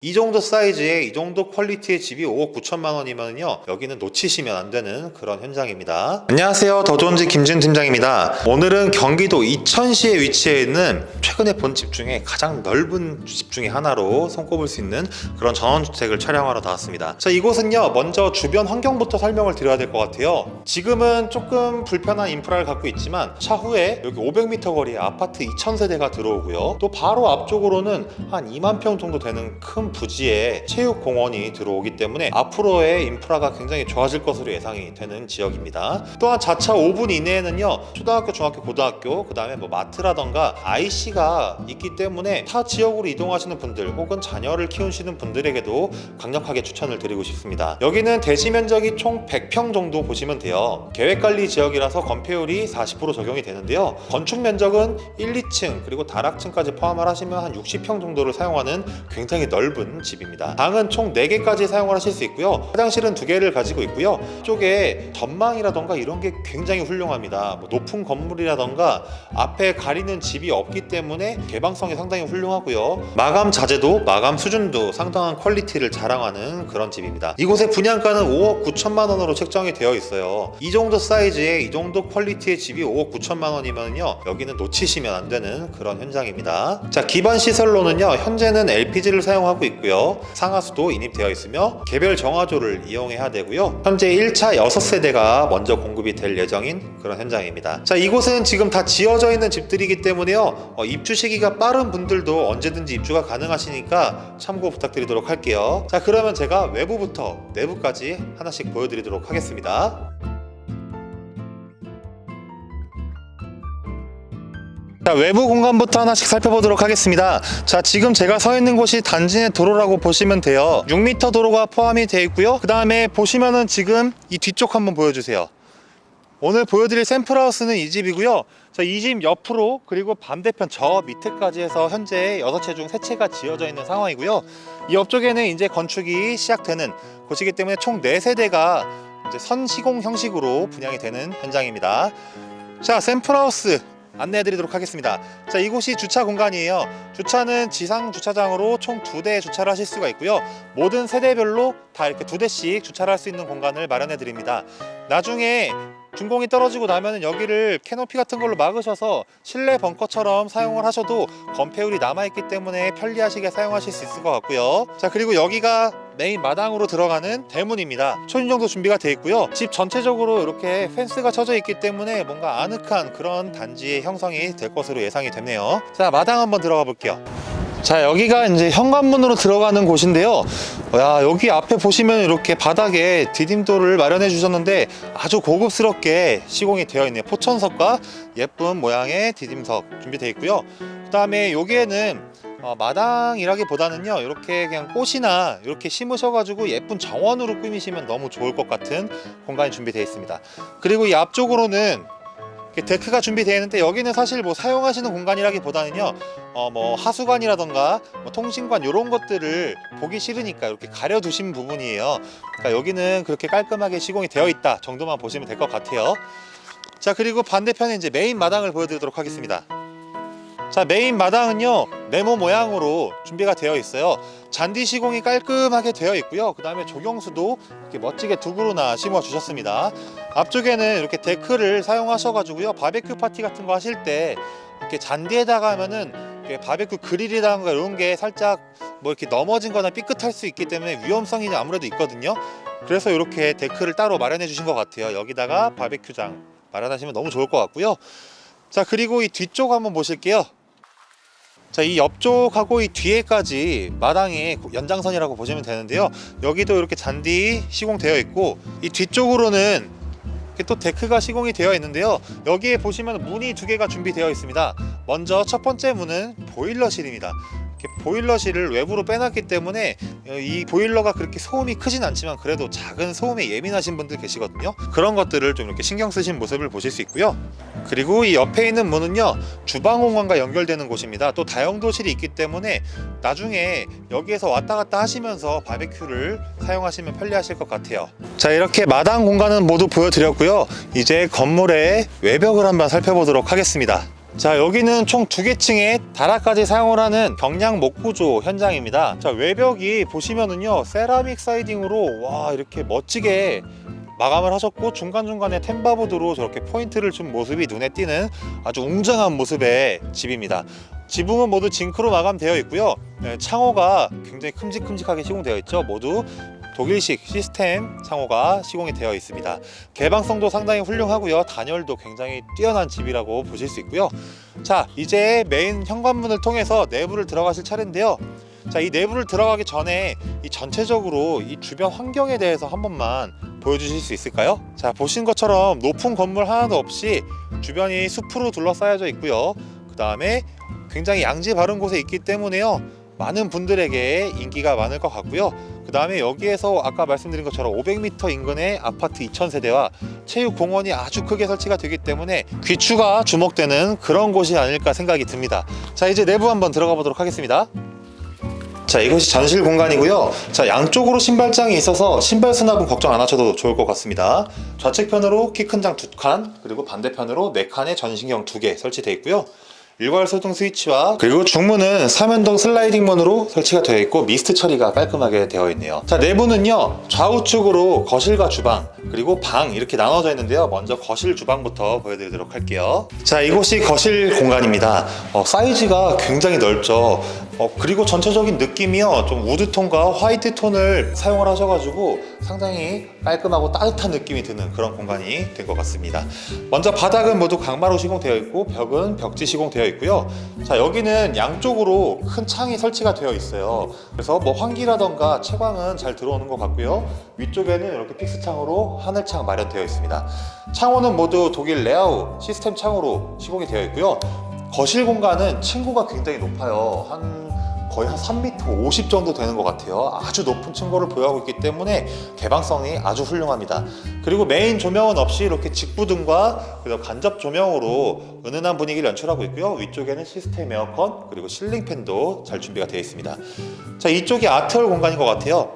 이 정도 사이즈에 이 정도 퀄리티의 집이 5억 9천만 원이면요. 여기는 놓치시면 안 되는 그런 현장입니다. 안녕하세요. 더 좋은 집 김준 팀장입니다. 오늘은 경기도 이천시에 위치해 있는 최근에 본 집 중에 가장 넓은 집 중에 하나로 손꼽을 수 있는 그런 전원주택을 촬영하러 나왔습니다. 자 이곳은요. 먼저 주변 환경부터 설명을 드려야 될 것 같아요. 지금은 조금 불편한 인프라를 갖고 있지만 차후에 여기 500m 거리에 아파트 2,000세대가 들어오고요. 또 바로 앞쪽으로는 한 2만 평 정도 되는 큰 부지에 체육공원이 들어오기 때문에 앞으로의 인프라가 굉장히 좋아질 것으로 예상이 되는 지역입니다. 또한 자차 5분 이내에는요 초등학교, 중학교, 고등학교 그 다음에 뭐 마트라던가 IC가 있기 때문에 타 지역으로 이동하시는 분들 혹은 자녀를 키우시는 분들에게도 강력하게 추천을 드리고 싶습니다. 여기는 대지 면적이 총 100평 정도 보시면 돼요. 계획관리 지역이라서 건폐율이 40% 적용이 되는데요. 건축 면적은 1, 2층 그리고 다락층까지 포함을 하시면 한 60평 정도를 사용하는 굉장히 넓은 집입니다. 방은 총 4개까지 사용을 하실 수 있고요. 화장실은 2개를 가지고 있고요. 쪽에 전망이라던가 이런 게 굉장히 훌륭합니다. 뭐 높은 건물이라던가 앞에 가리는 집이 없기 때문에 개방성이 상당히 훌륭하고요. 마감 자재도 마감 수준도 상당한 퀄리티를 자랑하는 그런 집입니다. 이곳의 분양가는 5억 9천만 원으로 책정이 되어 있어요. 이 정도 사이즈에 이 정도 퀄리티의 집이 5억 9천만 원이면요 여기는 놓치시면 안 되는 그런 현장입니다. 자 기반 시설로는요 현재는 LPG를 사용하고 있고요 상하수도 인입되어 있으며 개별 정화조를 이용해야 되고요 현재 1차 6세대가 먼저 공급이 될 예정인 그런 현장입니다. 자 이곳은 지금 다 지어져 있는 집들이기 때문에요 어, 입주 시기가 빠른 분들도 언제든지 입주가 가능하시니까 참고 부탁드리도록 할게요. 자 그러면 제가 외부부터 내부까지 하나씩 보여드리도록 하겠습니다. 자, 외부 공간부터 하나씩 살펴보도록 하겠습니다. 자, 지금 제가 서 있는 곳이 단지 내 도로라고 보시면 돼요. 6m 도로가 포함이 되어 있고요. 그 다음에 보시면은 지금 이 뒤쪽 한번 보여주세요. 오늘 보여드릴 샘플하우스는 이 집이고요. 자, 이 집 옆으로 그리고 반대편 저 밑에까지 해서 현재 6채 중 3채가 지어져 있는 상황이고요. 이 옆쪽에는 이제 건축이 시작되는 곳이기 때문에 총 4세대가 이제 선시공 형식으로 분양이 되는 현장입니다. 자, 샘플하우스 안내해 드리도록 하겠습니다. 자, 이곳이 주차 공간이에요. 주차는 지상 주차장으로 총 두 대 주차를 하실 수가 있고요. 모든 세대별로 다 이렇게 두 대씩 주차를 할 수 있는 공간을 마련해 드립니다. 나중에 준공이 떨어지고 나면은 여기를 캐노피 같은 걸로 막으셔서 실내 벙커처럼 사용을 하셔도 건폐율이 남아있기 때문에 편리하시게 사용하실 수 있을 것 같고요. 자 그리고 여기가 메인 마당으로 들어가는 대문입니다. 초인종도 준비가 되어 있고요. 집 전체적으로 이렇게 펜스가 쳐져 있기 때문에 뭔가 아늑한 그런 단지의 형성이 될 것으로 예상이 되네요. 자 마당 한번 들어가 볼게요. 자 여기가 이제 현관문으로 들어가는 곳인데요 야 여기 앞에 보시면 이렇게 바닥에 디딤돌을 마련해 주셨는데 아주 고급스럽게 시공이 되어 있네요 포천석과 예쁜 모양의 디딤석 준비되어 있고요 그 다음에 여기에는 어, 마당이라기보다는요 이렇게 그냥 꽃이나 이렇게 심으셔가지고 예쁜 정원으로 꾸미시면 너무 좋을 것 같은 공간이 준비되어 있습니다. 그리고 이 앞쪽으로는 데크가 준비되어 있는데 여기는 사실 뭐 사용하시는 공간이라기보다는요 어 뭐 하수관이라던가 뭐 통신관 이런 것들을 보기 싫으니까 이렇게 가려두신 부분이에요. 그러니까 여기는 그렇게 깔끔하게 시공이 되어 있다 정도만 보시면 될 것 같아요. 자 그리고 반대편에 이제 메인 마당을 보여드리도록 하겠습니다 자 메인 마당은요 네모 모양으로 준비가 되어 있어요. 잔디 시공이 깔끔하게 되어 있고요. 그 다음에 조경수도 이렇게 멋지게 두 그루나 심어 주셨습니다. 앞쪽에는 이렇게 데크를 사용하셔 가지고요 바베큐 파티 같은 거 하실 때 이렇게 잔디에다가 하면은 이렇게 바베큐 그릴이라든가 이런 게 살짝 뭐 이렇게 넘어진 거나 삐끗할 수 있기 때문에 위험성이 아무래도 있거든요. 그래서 이렇게 데크를 따로 마련해 주신 것 같아요. 여기다가 바베큐장 마련하시면 너무 좋을 것 같고요. 자 그리고 이 뒤쪽 한번 보실게요 자, 이 옆쪽하고 이 뒤에까지 마당이 연장선이라고 보시면 되는데요. 여기도 이렇게 잔디 시공되어 있고 이 뒤쪽으로는 또 데크가 시공이 되어 있는데요. 여기에 보시면 문이 두 개가 준비되어 있습니다. 먼저 첫 번째 문은 보일러실입니다. 보일러실을 외부로 빼놨기 때문에 이 보일러가 그렇게 소음이 크진 않지만 그래도 작은 소음에 예민하신 분들 계시거든요. 그런 것들을 좀 이렇게 신경 쓰신 모습을 보실 수 있고요. 그리고 이 옆에 있는 문은요 주방 공간과 연결되는 곳입니다. 또 다용도실이 있기 때문에 나중에 여기에서 왔다 갔다 하시면서 바베큐를 사용하시면 편리하실 것 같아요. 자 이렇게 마당 공간은 모두 보여드렸고요. 이제 건물의 외벽을 한번 살펴보도록 하겠습니다. 자 여기는 총 두 개 층의 다락까지 사용을 하는 경량 목구조 현장입니다. 자 외벽이 보시면은요 세라믹 사이딩으로 와 이렇게 멋지게 마감을 하셨고 중간중간에 템바보드로 저렇게 포인트를 준 모습이 눈에 띄는 아주 웅장한 모습의 집입니다. 지붕은 모두 징크로 마감되어 있고요. 네, 창호가 굉장히 큼직큼직하게 시공되어 있죠. 모두 독일식 시스템 창호가 시공이 되어 있습니다. 개방성도 상당히 훌륭하고요. 단열도 굉장히 뛰어난 집이라고 보실 수 있고요. 자 이제 메인 현관문을 통해서 내부를 들어가실 차례인데요. 자 이 내부를 들어가기 전에 이 전체적으로 이 주변 환경에 대해서 한 번만 보여주실 수 있을까요? 자 보신 것처럼 높은 건물 하나도 없이 주변이 숲으로 둘러싸여져 있고요. 그 다음에 굉장히 양지 바른 곳에 있기 때문에요 많은 분들에게 인기가 많을 것 같고요. 그 다음에 여기에서 아까 말씀드린 것처럼 500m 인근의 아파트 2000세대와 체육공원이 아주 크게 설치가 되기 때문에 귀추가 주목되는 그런 곳이 아닐까 생각이 듭니다. 자 이제 내부 한번 들어가 보도록 하겠습니다. 자 이것이 전실 공간이고요. 자 양쪽으로 신발장이 있어서 신발 수납은 걱정 안 하셔도 좋을 것 같습니다. 좌측편으로 키 큰 장 두칸 그리고 반대편으로 네 칸의 전신경 두 개 설치되어 있고요 일괄 소등 스위치와 그리고 중문은 삼연동 슬라이딩 문으로 설치가 되어 있고 미스트 처리가 깔끔하게 되어 있네요. 자 내부는요 좌우측으로 거실과 주방 그리고 방 이렇게 나눠져 있는데요. 먼저 거실 주방부터 보여드리도록 할게요. 자 이곳이 거실 공간입니다. 어, 사이즈가 굉장히 넓죠 어, 그리고 전체적인 느낌이요. 좀 우드톤과 화이트 톤을 사용을 하셔가지고 상당히 깔끔하고 따뜻한 느낌이 드는 그런 공간이 된 것 같습니다. 먼저 바닥은 모두 강마루 시공되어 있고 벽은 벽지 시공되어 있고요. 자 여기는 양쪽으로 큰 창이 설치가 되어 있어요. 그래서 뭐 환기라던가 채광은 잘 들어오는 것 같고요. 위쪽에는 이렇게 픽스 창으로 하늘창 마련되어 있습니다. 창호는 모두 독일 레아우 시스템 창으로 시공이 되어 있고요. 거실 공간은 층고가 굉장히 높아요. 한 거의 한 3m 50 정도 되는 것 같아요. 아주 높은 층고를 보유하고 있기 때문에 개방성이 아주 훌륭합니다. 그리고 메인 조명은 없이 이렇게 직부등과 간접 조명으로 은은한 분위기를 연출하고 있고요. 위쪽에는 시스템 에어컨 그리고 실링 팬도 잘 준비가 되어 있습니다. 자 이쪽이 아트홀 공간인 것 같아요.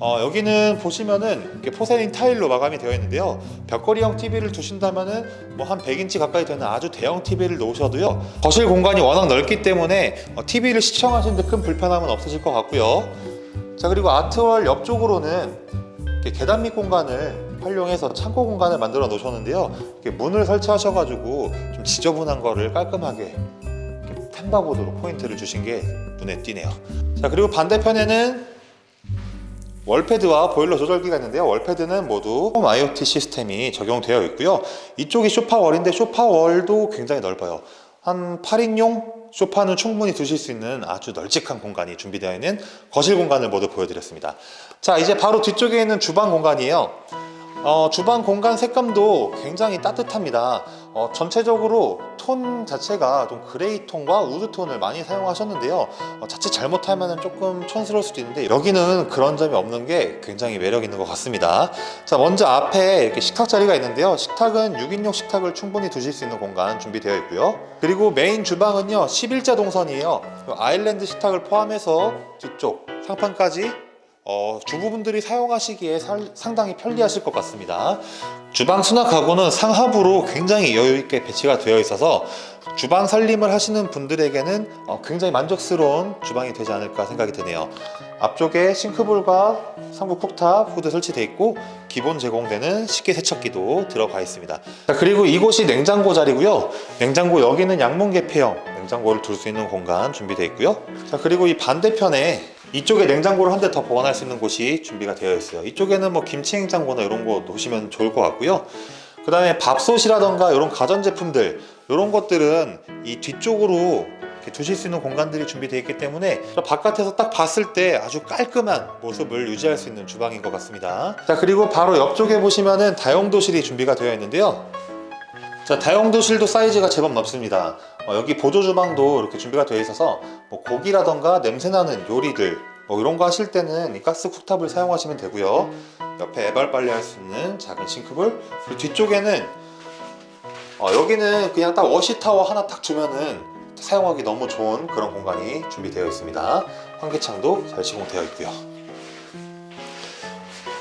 어, 여기는 보시면은 포세린 타일로 마감이 되어 있는데요. 벽걸이형 TV를 두신다면은 뭐 한 100인치 가까이 되는 아주 대형 TV를 놓으셔도요. 거실 공간이 워낙 넓기 때문에 어, TV를 시청하시는데 큰 불편함은 없으실 것 같고요. 자 그리고 아트월 옆쪽으로는 계단 밑 공간을 활용해서 창고 공간을 만들어 놓으셨는데요. 문을 설치하셔가지고 좀 지저분한 거를 깔끔하게 이렇게 템바보드로 포인트를 주신 게 눈에 띄네요. 자 그리고 반대편에는 월패드와 보일러 조절기가 있는데요. 월패드는 모두 홈 IoT 시스템이 적용되어 있고요. 이쪽이 쇼파월인데 쇼파월도 굉장히 넓어요. 한 8인용 쇼파는 충분히 두실 수 있는 아주 널찍한 공간이 준비되어 있는 거실 공간을 모두 보여드렸습니다. 자, 이제 바로 뒤쪽에 있는 주방 공간이에요. 어, 주방 공간 색감도 굉장히 따뜻합니다. 어, 전체적으로 톤 자체가 좀 그레이 톤과 우드 톤을 많이 사용하셨는데요. 어, 자칫 잘못하면 조금 촌스러울 수도 있는데 여기는 그런 점이 없는 게 굉장히 매력 있는 것 같습니다. 자, 먼저 앞에 이렇게 식탁 자리가 있는데요. 식탁은 6인용 식탁을 충분히 두실 수 있는 공간 준비되어 있고요. 그리고 메인 주방은요, 11자 동선이에요. 아일랜드 식탁을 포함해서 뒤쪽 상판까지 어, 주부분들이 사용하시기에 살- 상당히 편리하실 것 같습니다. 주방 수납 가구는 상하부로 굉장히 여유 있게 배치가 되어 있어서 주방 살림을 하시는 분들에게는 어, 굉장히 만족스러운 주방이 되지 않을까 생각이 드네요. 앞쪽에 싱크볼과 상부 쿡탑 후드 설치되어 있고 기본 제공되는 식기 세척기도 들어가 있습니다. 자, 그리고 이곳이 냉장고 자리고요. 냉장고 여기는 양문 개폐형 냉장고를 둘 수 있는 공간 준비되어 있고요. 자 그리고 이 반대편에 이쪽에 냉장고를 한 대 더 보관할 수 있는 곳이 준비가 되어 있어요. 이쪽에는 뭐 김치 냉장고나 이런 거 놓으시면 좋을 것 같고요. 그 다음에 밥솥이라던가 이런 가전제품들 이런 것들은 이 뒤쪽으로 두실 수 있는 공간들이 준비되어 있기 때문에 저 바깥에서 딱 봤을 때 아주 깔끔한 모습을 유지할 수 있는 주방인 것 같습니다. 자 그리고 바로 옆쪽에 보시면은 다용도실이 준비가 되어 있는데요. 자 다용도실도 사이즈가 제법 넓습니다. 어, 여기 보조 주방도 이렇게 준비가 되어 있어서 뭐 고기라던가 냄새나는 요리들 뭐 이런 거 하실 때는 이 가스 쿡탑을 사용하시면 되고요. 옆에 애발 빨래 할 수 있는 작은 싱크볼 그리고 뒤쪽에는 어, 여기는 그냥 딱 워시 타워 하나 딱 주면은 사용하기 너무 좋은 그런 공간이 준비되어 있습니다. 환기창도 잘 시공되어 있고요.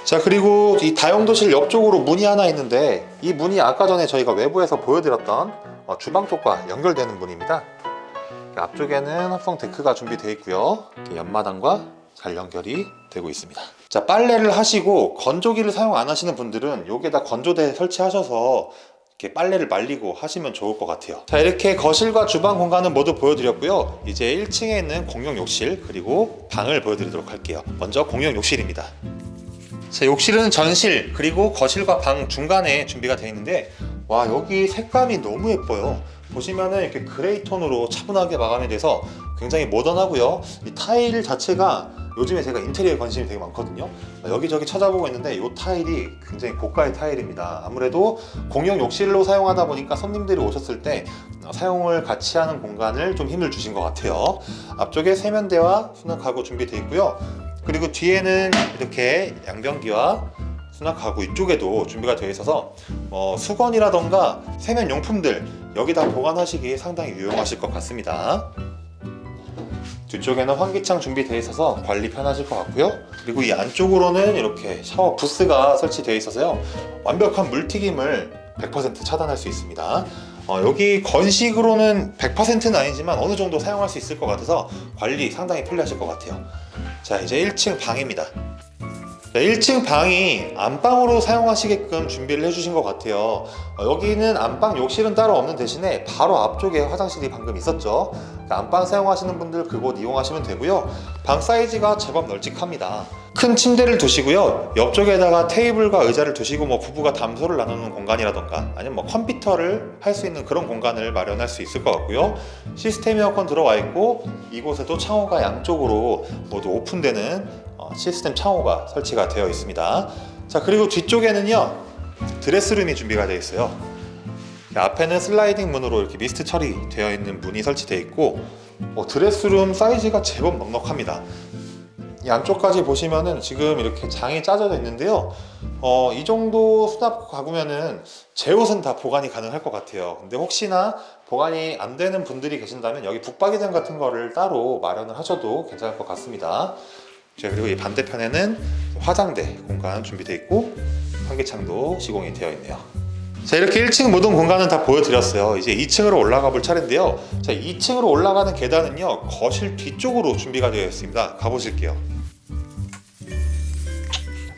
자 그리고 이 다용도실 옆쪽으로 문이 하나 있는데 이 문이 아까 전에 저희가 외부에서 보여드렸던 어, 주방 쪽과 연결되는 문입니다. 앞쪽에는 합성 데크가 준비되어 있고요. 옆마당과 잘 연결이 되고 있습니다. 자 빨래를 하시고 건조기를 사용 안 하시는 분들은 여기에다 건조대 설치하셔서 이렇게 빨래를 말리고 하시면 좋을 것 같아요. 자 이렇게 거실과 주방 공간은 모두 보여드렸고요. 이제 1층에 있는 공용 욕실 그리고 방을 보여드리도록 할게요. 먼저 공용 욕실입니다. 자, 욕실은 전실 그리고 거실과 방 중간에 준비가 되어 있는데 와 여기 색감이 너무 예뻐요. 보시면은 이렇게 그레이 톤으로 차분하게 마감이 돼서 굉장히 모던하고요. 이 타일 자체가 요즘에 제가 인테리어에 관심이 되게 많거든요. 여기저기 찾아보고 있는데 이 타일이 굉장히 고가의 타일입니다. 아무래도 공용 욕실로 사용하다 보니까 손님들이 오셨을 때 어, 사용을 같이 하는 공간을 좀 힘을 주신 것 같아요. 앞쪽에 세면대와 수납 가구 준비되어 있고요. 그리고 뒤에는 이렇게 양변기와 수납 가구 이쪽에도 준비가 되어 있어서 어, 수건이라던가 세면 용품들 여기다 보관하시기 상당히 유용하실 것 같습니다. 뒤쪽에는 환기창 준비되어 있어서 관리 편하실 것 같고요. 그리고 이 안쪽으로는 이렇게 샤워 부스가 설치되어 있어서요. 완벽한 물튀김을 100% 차단할 수 있습니다. 어, 여기 건식으로는 100%는 아니지만 어느 정도 사용할 수 있을 것 같아서 관리 상당히 편리하실 것 같아요. 자, 이제 1층 방입니다. 자, 1층 방이 안방으로 사용하시게끔 준비를 해주신 것 같아요. 어, 여기는 안방 욕실은 따로 없는 대신에 바로 앞쪽에 화장실이 방금 있었죠. 그러니까 안방 사용하시는 분들 그곳 이용하시면 되고요. 방 사이즈가 제법 널찍합니다. 큰 침대를 두시고요. 옆쪽에다가 테이블과 의자를 두시고 뭐 부부가 담소를 나누는 공간이라던가 아니면 뭐 컴퓨터를 할 수 있는 그런 공간을 마련할 수 있을 것 같고요. 시스템 에어컨 들어와 있고 이곳에도 창호가 양쪽으로 모두 오픈되는 어, 시스템 창호가 설치가 되어 있습니다. 자 그리고 뒤쪽에는요 드레스룸이 준비가 되어 있어요. 앞에는 슬라이딩 문으로 이렇게 미스트 처리되어 있는 문이 설치되어 있고 어, 드레스룸 사이즈가 제법 넉넉합니다. 이 안쪽까지 보시면은 지금 이렇게 장이 짜져 있는데요. 어, 이 정도 수납 가구면은 제 옷은 다 보관이 가능할 것 같아요. 근데 혹시나 보관이 안 되는 분들이 계신다면 여기 북박이장 같은 거를 따로 마련을 하셔도 괜찮을 것 같습니다. 자, 그리고 이 반대편에는 화장대 공간 준비되어 있고 환기창도 시공이 되어 있네요. 자 이렇게 1층 모든 공간은 다 보여드렸어요. 이제 2층으로 올라가 볼 차례인데요. 자 2층으로 올라가는 계단은요 거실 뒤쪽으로 준비가 되어 있습니다. 가보실게요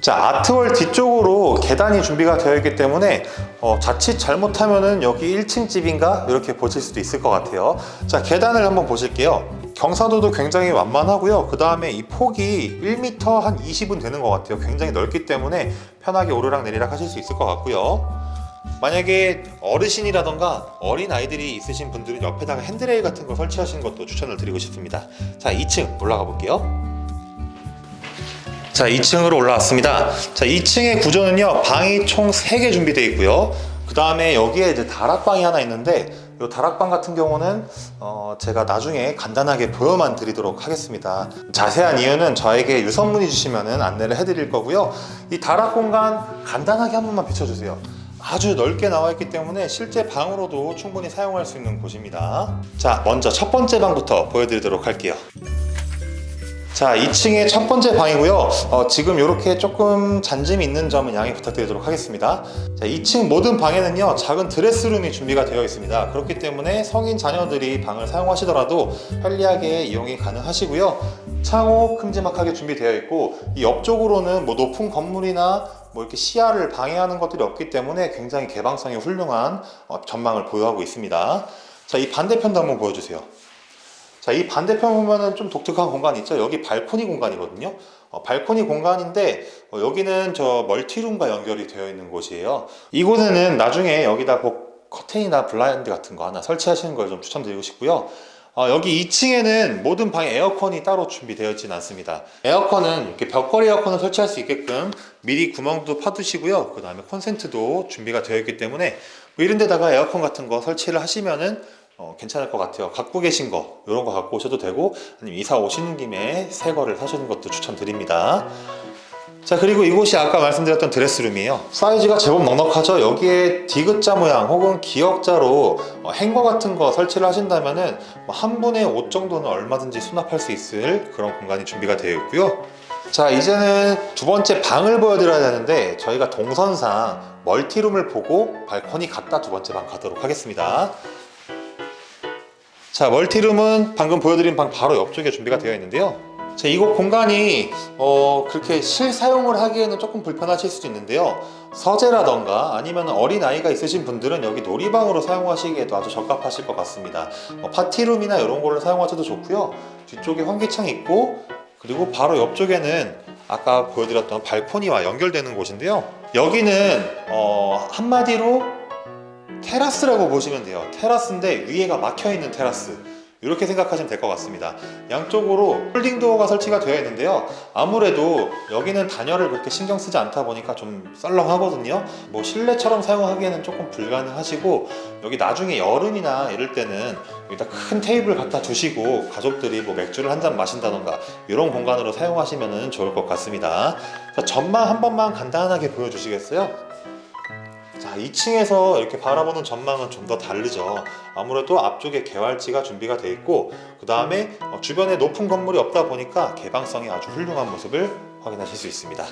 자 아트월 뒤쪽으로 계단이 준비가 되어 있기 때문에 어, 자칫 잘못하면은 여기 1층 집인가? 이렇게 보실 수도 있을 것 같아요. 자 계단을 한번 보실게요. 경사도도 굉장히 완만하고요. 그 다음에 이 폭이 1m 한 20은 되는 것 같아요. 굉장히 넓기 때문에 편하게 오르락 내리락 하실 수 있을 것 같고요. 만약에 어르신이라던가 어린 아이들이 있으신 분들은 옆에다가 핸드레일 같은 거 설치하시는 것도 추천을 드리고 싶습니다. 자, 2층 올라가 볼게요. 자, 2층으로 올라왔습니다. 자, 2층의 구조는요, 방이 총 3개 준비되어 있고요. 그 다음에 여기에 이제 다락방이 하나 있는데, 이 다락방 같은 경우는 어, 제가 나중에 간단하게 보여만 드리도록 하겠습니다. 자세한 이유는 저에게 유선 문의 주시면 안내를 해드릴 거고요. 이 다락 공간 간단하게 한 번만 비춰주세요. 아주 넓게 나와 있기 때문에 실제 방으로도 충분히 사용할 수 있는 곳입니다. 자, 먼저 첫 번째 방부터 보여드리도록 할게요. 자, 2층의 첫 번째 방이고요. 어, 지금 이렇게 조금 잔짐이 있는 점은 양해 부탁드리도록 하겠습니다. 자, 2층 모든 방에는요, 작은 드레스룸이 준비가 되어 있습니다. 그렇기 때문에 성인 자녀들이 방을 사용하시더라도 편리하게 이용이 가능하시고요. 창호 큼지막하게 준비되어 있고, 이 옆쪽으로는 뭐 높은 건물이나 뭐 이렇게 시야를 방해하는 것들이 없기 때문에 굉장히 개방성이 훌륭한 어, 전망을 보유하고 있습니다. 자, 이 반대편도 한번 보여주세요. 자, 이 반대편 보면은 좀 독특한 공간이 있죠. 여기 발코니 공간이거든요. 어, 발코니 공간인데 어, 여기는 저 멀티룸과 연결이 되어 있는 곳이에요. 이곳에는 나중에 여기다 뭐 커튼이나 블라인드 같은 거 하나 설치하시는 걸 좀 추천드리고 싶고요. 어, 여기 2층에는 모든 방에 에어컨이 따로 준비되어 있지는 않습니다. 에어컨은 이렇게 벽걸이 에어컨을 설치할 수 있게끔 미리 구멍도 파두시고요. 그 다음에 콘센트도 준비가 되어 있기 때문에 뭐 이런 데다가 에어컨 같은 거 설치를 하시면은 어, 괜찮을 것 같아요. 갖고 계신 거, 이런 거 갖고 오셔도 되고, 아니면 이사 오시는 김에 새 거를 사시는 것도 추천드립니다. 자, 그리고 이곳이 아까 말씀드렸던 드레스룸이에요. 사이즈가 제법 넉넉하죠? 여기에 디귿자 모양 혹은 기역자로 어, 행거 같은 거 설치를 하신다면은 뭐한 분의 옷 정도는 얼마든지 수납할 수 있을 그런 공간이 준비가 되어 있고요. 자, 이제는 두 번째 방을 보여드려야 되는데, 저희가 동선상 멀티룸을 보고 발코니 갔다 두 번째 방 가도록 하겠습니다. 자, 멀티룸은 방금 보여드린 방 바로 옆쪽에 준비가 되어 있는데요. 자, 이곳 공간이 어, 그렇게 실사용을 하기에는 조금 불편하실 수도 있는데요. 서재라던가 아니면 어린 아이가 있으신 분들은 여기 놀이방으로 사용하시기에도 아주 적합하실 것 같습니다. 뭐 파티룸이나 이런 걸로 사용하셔도 좋고요. 뒤쪽에 환기창 있고 그리고 바로 옆쪽에는 아까 보여드렸던 발코니와 연결되는 곳인데요. 여기는 어, 한마디로 테라스라고 보시면 돼요. 테라스인데 위에가 막혀 있는 테라스. 이렇게 생각하시면 될 것 같습니다. 양쪽으로 폴딩 도어가 설치가 되어 있는데요. 아무래도 여기는 단열을 그렇게 신경 쓰지 않다 보니까 좀 썰렁하거든요. 뭐 실내처럼 사용하기에는 조금 불가능하시고 여기 나중에 여름이나 이럴 때는 여기다 큰 테이블 갖다 두시고 가족들이 뭐 맥주를 한 잔 마신다던가 이런 공간으로 사용하시면 좋을 것 같습니다. 자, 전망 한 번만 간단하게 보여주시겠어요? 자, 2층에서 이렇게 바라보는 전망은 좀 더 다르죠. 아무래도 앞쪽에 개활지가 준비가 돼 있고 그 다음에 주변에 높은 건물이 없다 보니까 개방성이 아주 훌륭한 모습을 확인하실 수 있습니다.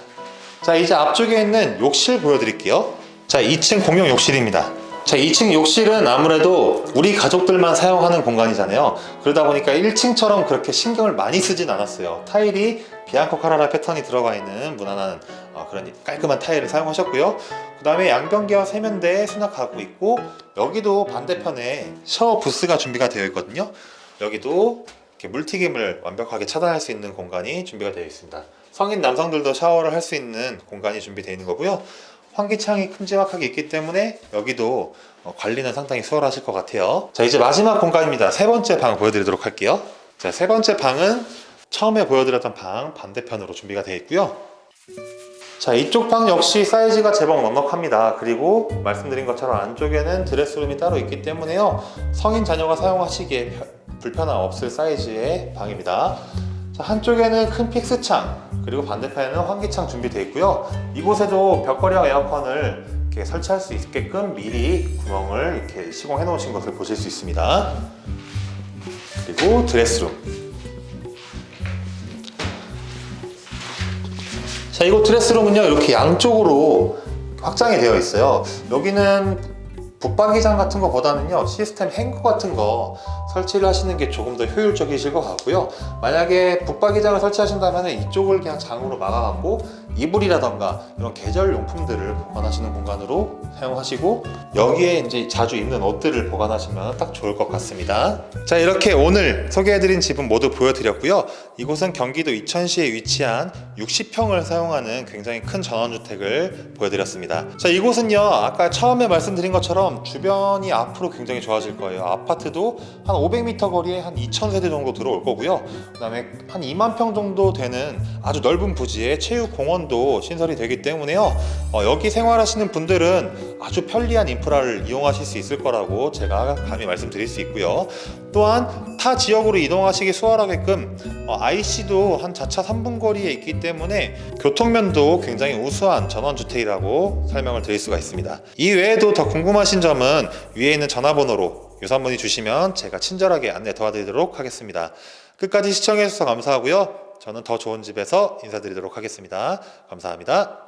자, 이제 앞쪽에 있는 욕실 보여드릴게요. 자, 2층 공용 욕실입니다. 자, 2층 욕실은 아무래도 우리 가족들만 사용하는 공간이잖아요. 그러다 보니까 1층처럼 그렇게 신경을 많이 쓰진 않았어요. 타일이 비앙코 카라라 패턴이 들어가 있는 무난한 어, 그런 깔끔한 타일을 사용하셨고요. 그 다음에 양변기와 세면대 수납하고 있고 여기도 반대편에 샤워 부스가 준비가 되어 있거든요. 여기도 이렇게 물튀김을 완벽하게 차단할 수 있는 공간이 준비가 되어 있습니다. 성인 남성들도 샤워를 할 수 있는 공간이 준비되어 있는 거고요. 환기창이 큼지막하게 있기 때문에 여기도 어, 관리는 상당히 수월하실 것 같아요. 자 이제 마지막 공간입니다. 세 번째 방 보여드리도록 할게요. 자 세 번째 방은 처음에 보여드렸던 방 반대편으로 준비가 되어 있고요. 자 이쪽 방 역시 사이즈가 제법 넉넉합니다. 그리고 말씀드린 것처럼 안쪽에는 드레스룸이 따로 있기 때문에요. 성인 자녀가 사용하시기에 별- 불편함 없을 사이즈의 방입니다. 자, 한쪽에는 큰 픽스창 그리고 반대편에는 환기창 준비되어 있고요. 이곳에도 벽걸이와 에어컨을 이렇게 설치할 수 있게끔 미리 구멍을 이렇게 시공해 놓으신 것을 보실 수 있습니다. 그리고 드레스룸. 자, 이곳 드레스룸은요, 이렇게 양쪽으로 확장이 되어 있어요. 여기는 붙박이장 같은 거보다는요, 시스템 행거 같은 거 설치를 하시는 게 조금 더 효율적이실 것 같고요. 만약에 붙박이장을 설치하신다면 이쪽을 그냥 장으로 막아갖고 이불이라던가 이런 계절 용품들을 보관하시는 공간으로 사용하시고 여기에 이제 자주 입는 옷들을 보관하시면 딱 좋을 것 같습니다. 자 이렇게 오늘 소개해드린 집은 모두 보여드렸고요. 이곳은 경기도 이천시에 위치한 60평을 사용하는 굉장히 큰 전원주택을 보여드렸습니다. 자 이곳은요 아까 처음에 말씀드린 것처럼 주변이 앞으로 굉장히 좋아질 거예요. 아파트도 한 500m 거리에 한 2,000세대 정도 들어올 거고요. 그 다음에 한 2만 평 정도 되는 아주 넓은 부지에 체육공원 도 신설이 되기 때문에요. 어, 여기 생활하시는 분들은 아주 편리한 인프라를 이용하실 수 있을 거라고 제가 감히 말씀드릴 수 있고요. 또한 타 지역으로 이동하시기 수월하게끔 어, IC도 한 자차 3분 거리에 있기 때문에 교통면도 굉장히 우수한 전원주택이라고 설명을 드릴 수가 있습니다. 이 외에도 더 궁금하신 점은 위에 있는 전화번호로 유선 문의 주시면 제가 친절하게 안내 도와드리도록 하겠습니다. 끝까지 시청해주셔서 감사하고요. 저는 더 좋은 집에서 인사드리도록 하겠습니다. 감사합니다.